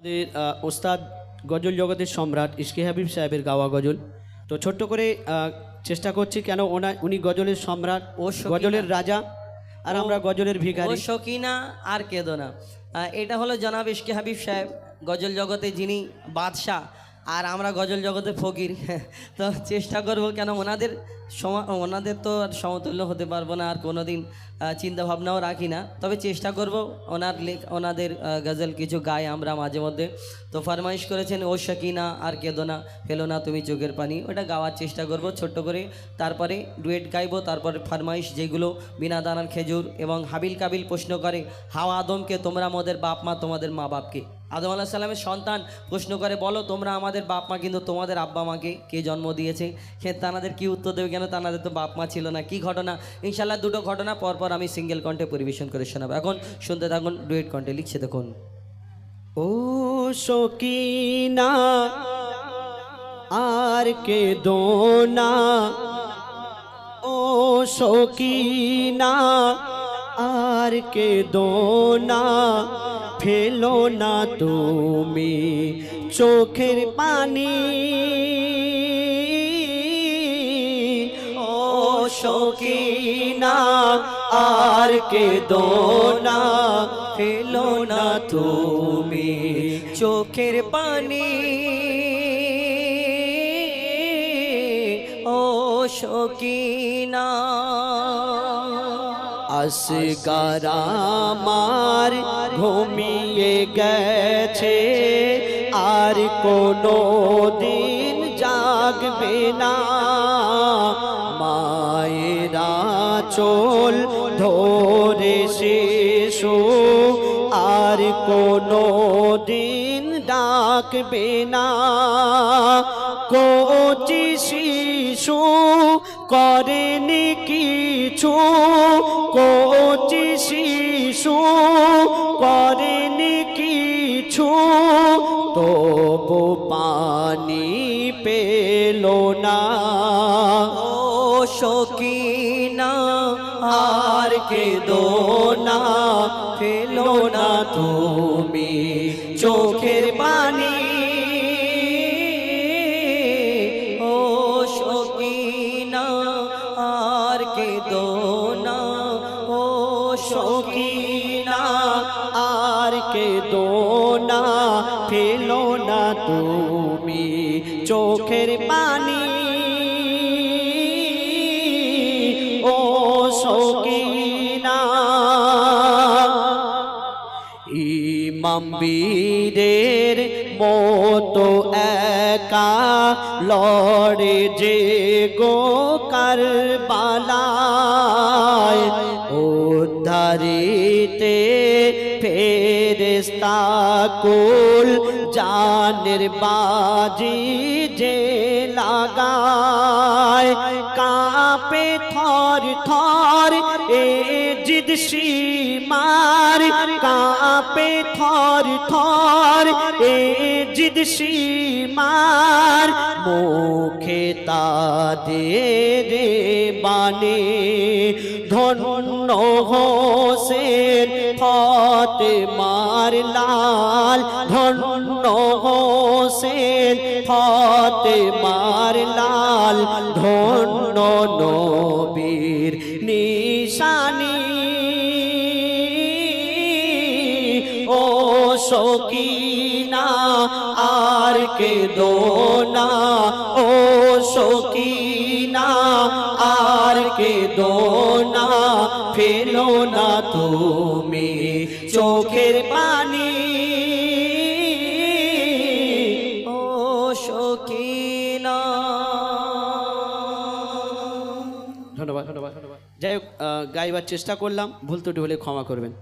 আমাদের ওস্তাদ গজল জগতের সম্রাট ইসকে হাবিব সাহেবের গাওয়া গজল। তো ছোট্ট করে চেষ্টা করছি কেন ওনা উনি গজলের সম্রাট ও গজলের রাজা আর আমরা গজলের ভিখারি। শকিনা আর কেদো না। এটা হলো জনাব ইশকে হাবিব সাহেব গজল জগতে যিনি বাদশাহ আর আমরা গজল জগতে ফকির। তো চেষ্টা করব কেন ওনাদের সমা ওনাদের তো আর সমতুল্য হতে পারব না, আর কোনো দিন চিন্তা ভাবনাও রাখি না। তবে চেষ্টা করব ওনার লেখ ওনাদের গজল কিছু গাই আমরা মাঝে মধ্যে। তো ফরমাইশ করেছেন, ও শকিনা, আর কেদো না, ফেলো না তুমি চোখের পানি। ওটা গাওয়ার চেষ্টা করব ছোট্ট করে। তারপরে ডুয়েট গাইবো, তারপরে ফরমাইশ যেগুলো বিনা দানার খেজুর এবং হাবিল কাবিল প্রশ্ন করে হাওয়া আদমকে, তোমরা আমাদের বাপ মা, তোমাদের মা বাপকে। আদম আলাহ সাল্লামের সন্তান প্রশ্ন করে, বলো, তোমরা আমাদের বাপ মা, কিন্তু তোমাদের আব্বা মাকে কে জন্ম দিয়েছে? সে তানাদের কি উত্তর দেবে কেন তানাদের তো বাপ মা ছিল না, কি ঘটনা? ইনশাল্লাহ দুটো ঘটনা পরপর আমি সিঙ্গেল কণ্ঠে পরিবেশন করে শোনাবো। এখন শুনতে থাকুন ডুয়েট কণ্ঠে লিখছে দেখুন। ও শকিনা আর কে দোনা ও শকিনা আর কে দোনা ফেলো না তুমি চোখের পানি। শকিনা আর কে দোনা ফেলো না তুমি চোখের পানি। ও শকিনা আসগার আমার ঘুমিয়ে গেছে, আর কোনো দিন জাগবে না। চোল ধরে শিশু, আর কোনো দিন ডাকবে না। কোচি শিশু করেনি কিছু, কোচি শিশু করেনি কিছু, তবু পানি শকিনা আর কে দোনা ফেলো না তুমি চোখের পানি। ও শকিনা আর কে দোনা ও শকিনা আর কে দোনা ফেলো না তুমি চোখের পানি। ইমাম মতো একা লড়ে যে গো কারবালায়। উদ্ধারিতে ফেরেস্তা কুল জানের বাজি যে লাগায়। কাপে থর থর, এ জিদ সীমার। কাপে থর থর, এ জিদ সীমার। মুখে তাদের বানে ধন্য হোসেন মার লাল, ধন্য হোসেন ফতে মার লাল, ধন্য নবীর নিশানি। ও শকিনা আর কে দোনা ও শকিনা আর কে দোনা ফেলো না তুমি চোখের পানি। ও শকিনা ধন্যবাদ ধন্যবাদ যাই হোক গাইবার চেষ্টা করলাম, ভুল ত্রুটি হলে ক্ষমা করবেন।